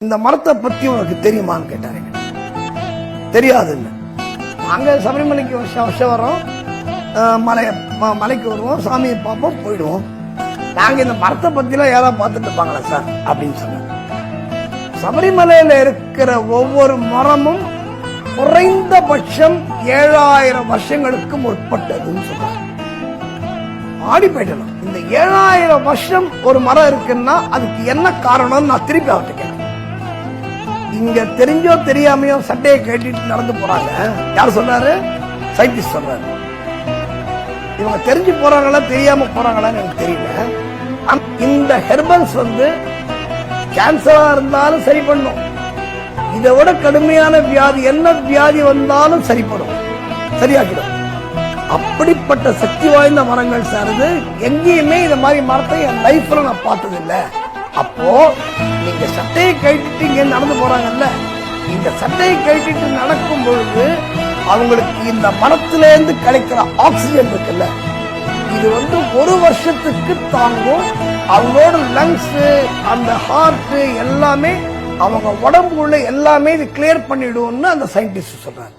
இந்த மரத்தை பத்தி உனக்கு தெரியுமான்னு கேட்டாருங்க தெரியாதுன்னு. நாங்க சபரிமலைக்கு வருஷம் வருஷம் வரோம் மலை மலைக்கு வருவோம். சாமியை பார்ப்போம் போயிடுவோம். நாங்க இந்த மரத்தை பத்திலாம் யாராவது பார்த்துட்டு இருப்பாங்களா சார்? அப்படின்னு சொன்னாங்க சபரிமலையில இருக்கிற ஒவ்வொரு மரமும் குறைந்தபட்சம் ஏழாயிரம் வருஷங்களுக்கு முற்பட்டதுன்னு சொன்னாங்க ஆடி போயிட்டணும் இந்த ஏழாயிரம் வருஷம் ஒரு மரம் இருக்குன்னா அதுக்கு என்ன காரணம்னு நான் திருப்பி அவர்கிட்ட இங்க தெரிஞ்சோ தெரியாமையோ சட்டையை கட்டிட்டு நடந்து போறாங்க. யார் சொன்னாரு சயின்டிஸ்ட் சொல்றாரு. இவங்க தெரிஞ்சு போறாங்களா தெரியாம போறாங்களான்னு எனக்கு தெரியல. ஆனா இந்த ஹெர்பல்ஸ் வந்து கேன்சரா இருந்தாலும் சரி பண்ணும் இதை விட கடுமையான வியாதி என்ன வியாதி வந்தாலும் சரிப்படும் சரியாக்கிடும் அப்படிப்பட்ட சக்தி வாய்ந்த மரங்கள் சார்ந்து எங்கேயுமே இந்த மாதிரி மரத்தை என் லைஃப்ல நான் பார்த்தது அப்போ நீங்க சட்டையை கழட்டிட்டு இங்க நடந்து போறாங்கல்ல? இந்த சட்டையை கழட்டிட்டு நடக்கும் பொழுது அவங்களுக்கு இந்த மரத்துல இருந்து கிடைக்கிற ஆக்சிஜன் இருக்குல்ல? இது வந்து ஒரு வருஷத்துக்கு தாங்கும். அவங்களோட லங்ஸ் அந்த ஹார்ட் எல்லாமே அவங்க உடம்புக்குள்ள எல்லாமே இது கிளியர் பண்ணிடுவோம்னு அந்த சயின்டிஸ்ட் சொல்றாங்க